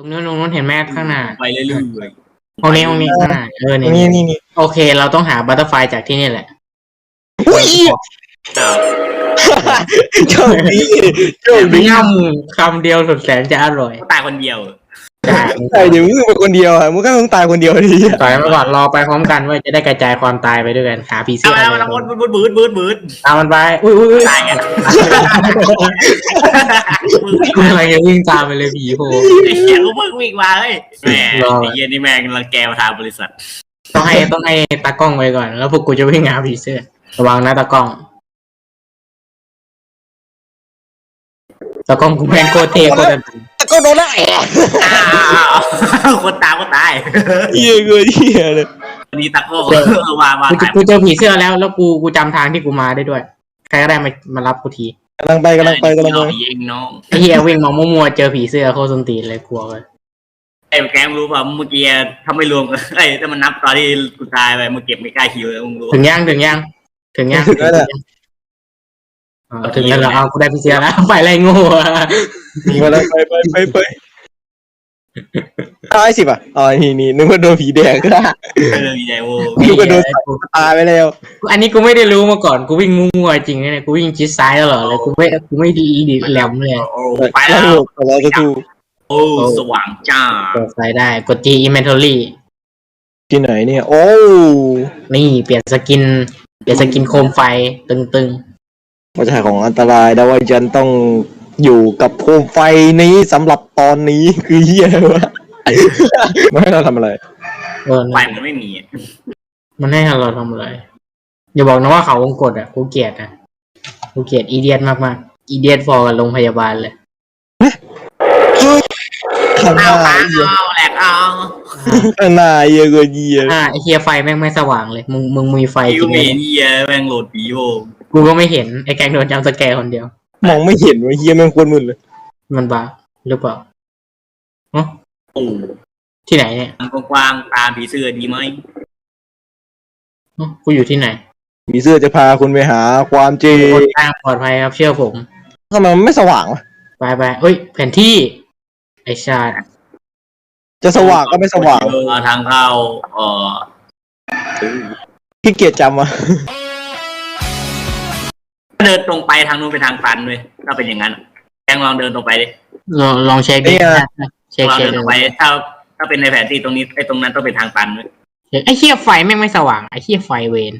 ตรงนู้นตรงนู้นเห็นไหมข้างหน้าไปเรื่อยตรงนี้ตรงนี้ข้างหน้าเออนี่นี่นี่นี่โอเค เราต้องหาบัตเตอร์ไฟจากที่นี่แหละอุ้ยๆอ้าวโชคดีโชคดีย่ำคำเดียวสุดแสนจะอร่อยตายคนเดียว ใช่ใช่เดี๋ยวมึงเป็นคนเดียวอะมึงก็ต้องตายคนเดียวดิต่อยมาก่อนรอไปพร้อมกันว่าจะได้กระจายความตายไปด้วยกันหาผีเสื้เอาอแล้วอะไรมันบูดบูดบูดบูดบูดตามมันไปอุ้ยอุ้ยอุ้ยตายไงกูกำลังจะวิ่งตามไปเลยผีโผล่ไอ้เหี้ยกูเพิ่งวิ่งมาเฮ้ยแหมรอไอ้เหี้ยนี่แม่งรังแกประธานบริษัท ต้องให้ต้องให้ตากล้องไว้ก่อน แล้วพวกกูจะวิ่งหาผีเสื้อระวังนะตากล้อง ตากล้องกูแม่งโคตรเท่โคตรดันแต่ก็โดนได้อ้าวคนตามก็ตายเหี้ยเกินเหี้ยเลยวันนี้ตะโก้ว่าว่ากูจะตายกูเจอผีเสื้อแล้ว แล้วกูกูจำทางที่กูมาได้ด้วย ใครก็ได้มามารับกูทีกำลังไปกำลังไปกำลังไปเองน้องไอ้เฮียวิ่งมามั่วๆเจอผีเสื้อโคตรสนตีนเลยกลัวเลยไอ้แกมรู้ป่ะเมื่อกี้ถ้าไม่รวมกันไอ้ถ้ามันนับตอนที่กูตายไปมึงเก็บไม่กล้าคิวเลยมึงรู้ถึงยังถึงยังถึงยังถึงแล้ว เนี่ยอ๋อถึงแล้วเหรอเอากูได้ผีเสื้อแล้วไปไรโง่อะมีมาแล้วไปไปไปไปเอาไอ้สิบอะอ๋อนี่นี่นึกว่าโดนผีแดงก็ได้เรื่องใหญ่โว้นึกว่าโดนตายไปแล้วอันนี้กูไม่ได้รู้มาก่อนกูวิ่งมั่วๆจริงนะเนี่ยกูวิ่งชิดซ้ายตลอดเลยกูไม่กูไม่ดีดีแหลมเลยโอ้ไปแล้วไปแล้วจะถูกโอ้สว่างจ้าเปิดไฟได้กด G inventory ที่ไหนเนี่ย โอ้ นี่เปลี่ยนสกิน เปลี่ยนสกินโคมไฟตึง ว่าจะของอันตรายแต่ว่าฉันต้องอยู่กับโคมไฟนี้สำหรับตอนนี้คือเฮียวะไม่ให้เราทำอะไรๆเออไฟมันไม่มีมันให้เราทำอะไร อย่าบอกนะว่าเขาวงกดอะกูเกลียดอะกูเกลียดอีเดียนมากๆอีเดียนฟอร์กับโรงพยาบาลเลยข้างหเอาน้าเอาเฮียเอาแหลกเอาข้างหน้าเฮียเกินเฮียอ่าไอเฮียไฟแม่งไม่สว่างเลย มึงมึงมีไฟคิจวริงไหเมมนเฮียแม่งโหลดผีโว้ กูก็ไม่เห็นไอแกงโดนจำสแกร์คนเดียว มองไม่เห็นว่าเฮียแม่งควรมึนเลยมันบ้าหรือเปล่าโอ้ที่ไหนเนี่ยทางกว้างๆตามผีเสื้อดีไหมอ๋อกูอยู่ที่ไหนผีเสื้อจะพาคุณไปหาความจริงคนทางปลอดภัยครับเชื่อผม ทำไมมันไม่สว่างวะไปไปเอ้ย แผนที่ ไอชาติจะสว่างก็ไม่สว่างเออทางเข้าเออขี้เกียจจำอะ เดินตรงไปทางนู้นเป็นทางตันเลยถ้าเป็นอย่างนั้นแกงลองเดินตรงไปดิลองลองเช็คดิเช็คลองเช็คเดินตรงไปถ้าถ้าเป็นในแผนที่ตรงนี้ไอ้ตรงนั้นต้องเป็นทางตันเลยเช็คไอเฮียไฟแม่งไม่สว่างไอเฮียไฟเวน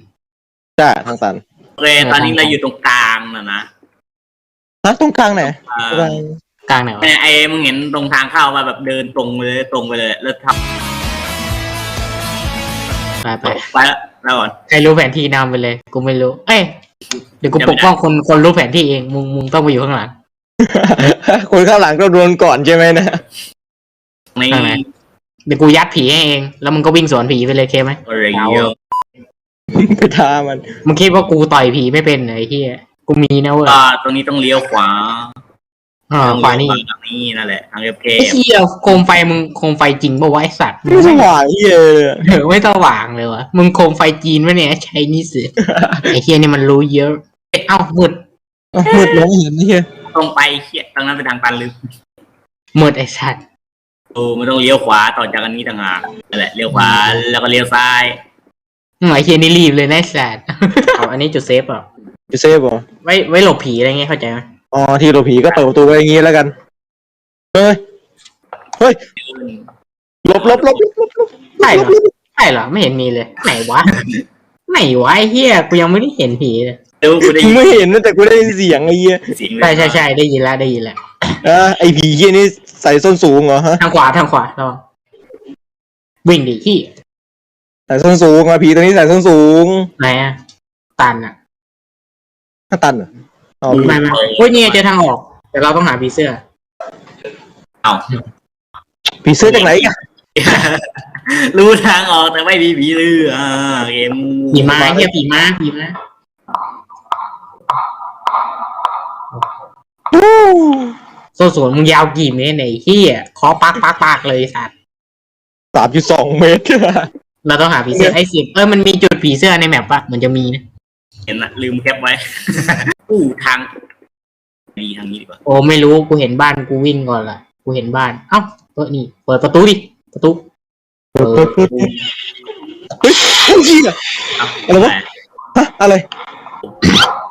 ใช่ทางตันโอเคตอนนี้เราอยู่ตรงกลางนะนะฮะตรงกลางไหนอ่าตรงกลางกลางไหนวะไอ้ไอ้มึงเห็นตรงทางเข้าว่าแบบเดินตรงไปเลยตรงไปเลย แล้วทับไปไปไปแล้วแล้วก่อนใครรู้แผนที่นำไปเลย กูไม่รู้ เอ้ย เดี๋ยวกูยังปไม่กได้ป้องคนคนรู้แผนที่เองมึงมึงต้องไปอยู่ข้างหลัง คนข้างหลังก็โดนก่อนใช่ไหมนะไม่ทางไหนเดี๋ยวกูยัดผีให้เอง แล้วมึงก็วิ่งสวนผีไปเลยเคไหมอะไรเงี้ยไปท้ามัน มึงคิดว่ากูต่อยผีไม่เป็นเหรอไอ้เฮียกูมีนะเว้ยก็ตรงนี้ต้องเลี้ยวขวา อ่าขวานี่ทางนี้นั่นแหละทางเอฟเคไอ้เฮียโคมไฟมึงโคมไฟจริงปะวะไอสัตว์ไม่สว่างเฮียเลยอะเออไม่สว่างเลยวะมึงโคมไฟจีนวะเนี่ยใช้นี่สิไอเฮียนี่มันรู้เยอะเอ้ามืดอ้าวมืดมองไม่เห็นเฮียตรงไปเขียตรงนั้นเป็นทางตันลึกมืดไอสัตว์โอ้มันต้องเลี้ยวขวาต่อจากอันนี้ต่างหากนั่นแหละเลี้ยวขวาแล้วก็เลี้ยวซ้ายอืมไอเฮียนี่รีบเลยนะไอ้สัตว์เอาอันนี้จุดเซฟเหรอจะเซฟเหรอไว้ไว้หลบผีอะไรเงี้ยเข้าใจไหม อ๋อที่เราผีก็เปิดประตูไว้อย่างงี้แล้วกัน เฮ้ย เฮ้ยหลบหลบหลบหลบหลบหลบใช่เหรอใช่เหรอไม่เห็นมีเลย ไหนวะ ไหนวะไอเฮียกูยังไม่ได้เห็นผีเลยเดี๋ยวกูได้กูยินไม่เห็นนะแต่กูได้ยินเสียงไอ้เหี้ยเสียงใช่ใช่ใช่ได้ยินแล้วได้ยินแล้วอะไอ้ผีเหี้ยนี่ใส่ส้นสูงเหรอฮะทางขวาทางขวาลองวิ่งดิที่ใส่ส้นสูงอะผีตัวนี้ใส่ส้นสูงไหนอะตันอะหน้าตันเหรอ อ๋อไม่ไม่โอ้ยนี่ไงเจอทางออก แต่เราต้องหาผีเสื้อเอาผีเสื้อจากไหนอีกันรู้ทางออกแต่ไม่มีผีเรืออ่าเกมผีม้าเฮียผีม้าผีม้าโซ่สวนมึงยาวกี่เมตรไหนยไอ้เฮียเคอปักปักปักเลยไอ้สัตว์สามจุดสองเมตรเราต้องหาผีเสื้อไอ้สิบเออมันมีจุดผีเสื้อในแมปปะมันจะมีนะ เห็นนะลืมแคปไว้ อู้ทางดีทางนี้ดีกว่าโอ้ไม่รู้กูเห็นบ้านกูวิ่งก่อนละกูเห็นบ้าน เอ้าอนี่ เปิดประตูดิ ประตูเปิดเปิดเปิดเฮ้ยเฮ้ยเหี้ยอะไรวะ ฮะอะไร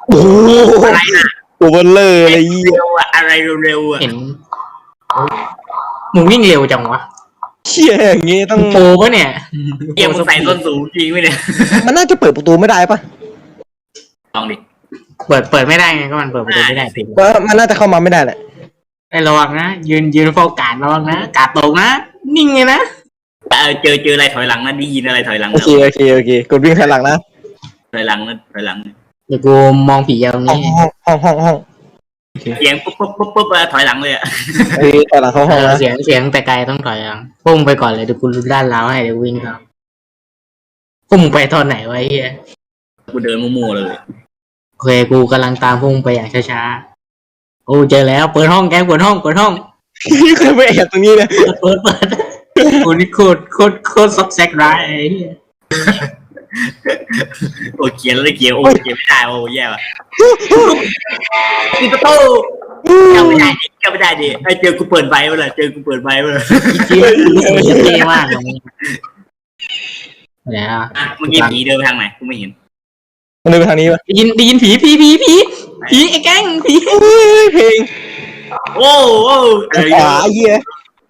โอ้โหอะไรนะตัวเบลเลอร์เลยเหี้ยเร็วอะอะไรเร็วๆอะเห็นเฮ้ยมึงวิ่งเร็วจังวะเชี่ยอย่างงี้ต้องโปรปะเนี่ยเกียมึงใส่ส้นสูงจริงไหมเนี่ยมันน่าจะเปิดประตูไม่ได้ปะ ลองดิ เปิดเปิดไม่ได้ไงก็มันเปิดประตูไม่ได้ติดว่ามันน่าจะเข้ามาไม่ได้แหละไอ้ระวังนะ ยืนยืนเฝ้ากาดระวังนะกาดตกนะ นิ่งเลยนะเออเจอเจออะไรถอยหลังนะได้ยินอะไรถอยหลังโอนะเคโอเคโอเคกดวิ่งถอยหลังนะถอยหลังนะถอยหลังเดี๋ยวกูมองผียาวตรงห้องนี้ห้องห้องห้องห้องเสียงปุ๊บปุ๊บปุ๊บปุ๊บแล้วถอยหลังเลยอะเฮ้ยถอยหลังเข้าเอห้องอนะเสียงเสียงแต่ไกลต้องถอยหลังพุ่งไปก่อนเลยเดี๋ยวกูด้านล้าวให้เดี๋ยววิ่งครับพุ่งไปตอนไหนวะไอ้เฮียกูเดินมั่วๆเลย โอเคกูกำลังตามพุ่งไปอย่างช้าๆโอ้เจอแล้ว เปิดห้องแกเปิดห้องเปิดห้องเคยไปแอบตรงนี้เลยเปิดเปิดเปิดกูนี่โคตรโคตรโคตรซอกแซกร้ายไอ้เหี้ยโอ้เขียนแล้วเขียนโอ้เขียนไม่ได้โอ้แย่ว่ะปิดประตูเข้าไม่ได้ดิเข้าไม่ได้ดิไอ้เจอกูเปิดไฟมาเลยเจอกูเปิดไฟมาเลยจริงๆเท่มากตรงนี้แล้วอะเมื่อกี้ผีเดินไปทางไหนกูไม่เห็น มันเดินไปทางนี้ปะได้ยินได้ยินผีผีผีผีผีไอ้แก๊งผีเฮ้ยเพลงโอ้โอ้ทางขวาไอ้เหี้ย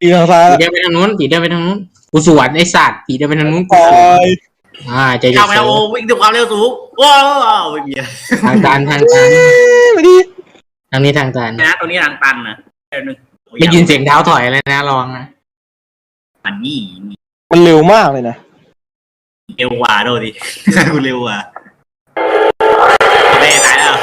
อีกทางซ้ายผีละเดินไปทางนู้นผีเดินไปทางนู้นกูสวนไอ้สัตว์ผีเดินไปทางนู้นปกูล่อสวนยอ่าใจเย็เข้านไปแล้วโอ้วิ่งด้วยความเร็วสูงว้าวไม่มีอะไรทางการทางการไม่ดีทางนี้ทางการนะตรงนี้ทางตันนะเดี๋ยวนึงได้ยินเสียงเท้าถอยเลยนะระวังนะอันนี้มันเร็วมากเลยนะเร็วกว่าโดดิ กูเร็วกว่า ไม่ตายแล้ว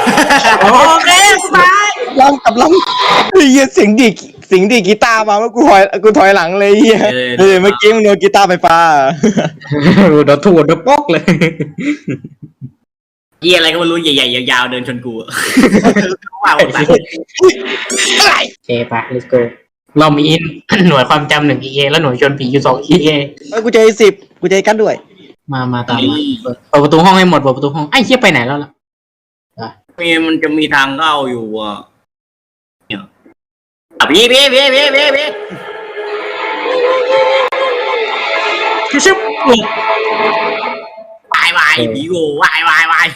โอเคตายลำกับลำไอ้เหี้ยเสียงดีดเสียงดีดกีตาร์มาแล้วกูถอยกูถอยหลังเลยไอ้เหี้ยเฮ้ยเมื่อกี้มึงโดนกีตาร์ไฟฟ้า โดนถูดโดนปอกเลย เยี่ยอะไรก็ไม่รู้ใหญ่ๆยาวๆเดินชนกูอะว้าวสัตว์โอเคปะ let's go เรามี หน่วยความจำหนึ่ง EA แล้วหน่วยชนผีอยู่สอง EA เอ้ยกูใจสิบกูใจกันด้วย มามาตามมาเปิดเปิดประตูห้องให้หมดเปิดประตูห้องไอ้เหี้ยไปไหนแล้วล่ะมีมันจะมีทางเข้าอยู่อะเนี่ยอะพี่พี่พี่พี่พี่พี่คือชิบวายวายผีโง่วายวายวาย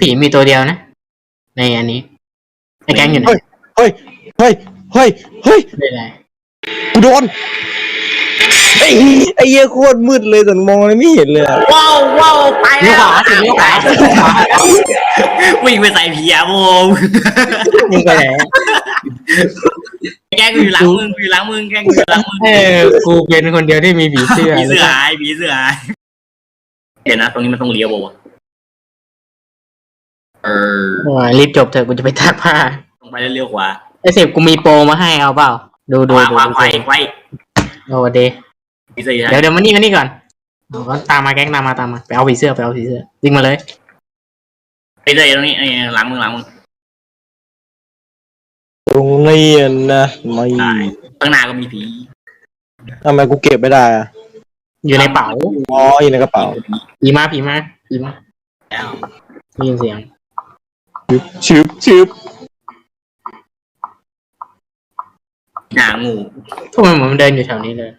ผีมีตัวเดียวนะ ในอันนี้ไอ้แก๊งอยู่ไหนเฮ้ย เฮ้ย เฮ้ย เฮ้ยไม่ได้กูโดนไอ้ไอ้เหี้ยโคตรมืดเลยแต่มองอะไรไม่เห็นเลยอะว้าวว้าวไปเลี้ยวแล้วขวาสิเลี้ยวขวาสิเลี้ยวขวาวิ่งไปใส่ผีอะโมงมึงไปไหนแกล้งกูอยู่หลังมึงกูอยู่หลังมึงแกล้งกูอยู่หลังมึงเออกูเป็นคนเดียวที่มีผีเสื้อผีเสื้อหายผีเสื้อหายเดี๋ยวนะตรงนี้มันต้องเลี้ยวป่าวะ เออโอ้ยรีบจบเถอะกูจะไปตัดผ้าตรงไปแล้วเลี้ยวขวาไอ้เสพกูมีโปรมาให้เอาเปล่า ดูขดูวาดูขวาดูไฟไฟโอ้เดผีเสื้อเดี๋ยวเดี๋ยวมานี่มานี่ก่อนเอาก็ตามมาแก๊งตามมาตามมาไปเอาผีเสื้อไปเอาผีเสื้อวิ่งมาเลยผีเสื้อตรงนี้หลังมึงหลังมึงตรงนี้นะไม่ได้ข้างหน้าก็มีผีทำไมกูเก็บไม่ได้อะอยู่ในเป๋าอ๋ออยู่ในกระเป๋าผีมาผีมาผีมาแล้วได้ยินเสียง ชืบชืบหน้างูทำไมเหมือนมันเดินอยู่แถวนี้เลย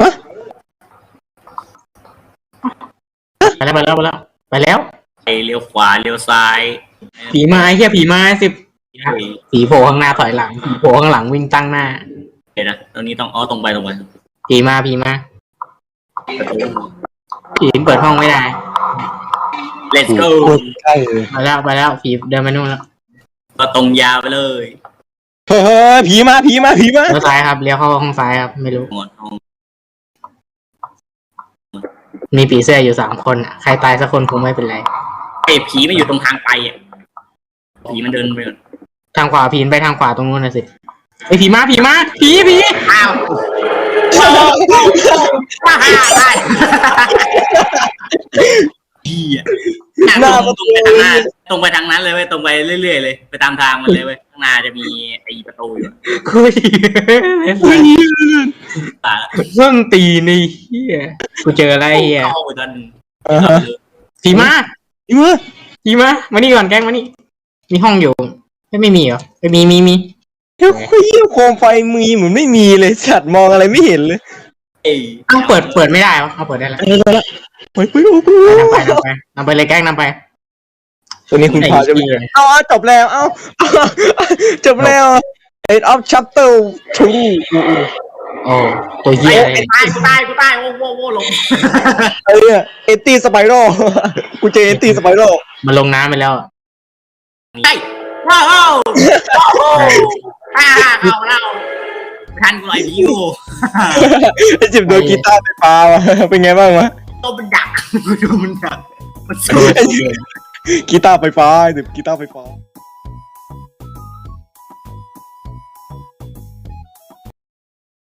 ฮะไปแล้วไปแล้วไปแล้วไปแล้วไปเลี้ยวขวาเลี้ยวซ้ายผีมาไอ้เหี้ยผีมาสิบเฮ้ยผีโผล่ข้างหน้าถอยหลังผีโผล่ข้างหลังวิ่งตั้งหน้าเดี๋ยวนะตรงนี้ต้องอ๋อตรงไปตรงไปผีมาผีมาประตูผีเปิดห้องไม่ได้ let's go โคตรใกล้เลยไปแล้วไปแล้วผีเดินไปนู่นแล้วก็ตรงยาวไปเลยเฮ้ยเฮ้ยผีมาผีมาผีมาเลี้ยวซ้ายครับเลี้ยวเข้าห้องซ้ายครับ ไม่รู้ หมดห้องมีผีเสื้ออยู่สามคนอะใครตายสักคนคงไม่เป็นไร ไอ้ยผีมันอยู่ตรงทางไปอะผีมันเดินไปก่อนทางขวาผีไปทางขวาตรงนู้นนะสิไอยผีมาผีมาผีผีอ้าวว้าวได้ ผีอะหน้าตรงไปทางหน้าตรงไปทางนั้นเลยเว้ยตรงไปเรื่อยๆเลย ไปตามทางมันเลยเว้ยางหน้าจะมีไอ้ประตูอยู่คุยอะส้นตีนไอ้เฮียกูเจออะไรเฮียเข้าไปตอนอ่าฮะสีมาอีเมื่อสีมามานี่ก่อนแกล้งมานี่มีห้องอยู่ ไม่ไม่มีเหรอไม่มีมีมีเฮ้ยเหี้ยโคมไฟมีเหมือนไม่มีเลยสัตว์มองอะไรไม่เห็นเลยเอ้ยเอ้าเปิดเปิดไม่ได้เหรอเอาเปิดได้แล้ว เออละไปไปโอ้โหนำไปนำไปนำไปเลยแกล้งนำไปตัวนี้คุณพาจะมีไอ้เหี้ยเอาเอาจบแล้ว เอาจบแล้ว End of chapter two โอ้ตัวเฮียเลยไอ้ตายกูตายกูตายโว้โว้โว้ลงไอ้เนี่ยเอตี้สไปโรกูเจอเอตี้สไปโรมันลงน้ำไปแล้วอะไอ้ว้าวว้าวว้าวอ่าเข้าแล้วทันกูหน่อยพี่กูไอ้จิบโดนกีตาร์ไฟฟ้าวะเป็นไงบ้างวะ ตัวมันดัก ดูมันดัก มันสู้ กีตาร์ไฟฟ้าจิบกีตาร์ไฟฟ้า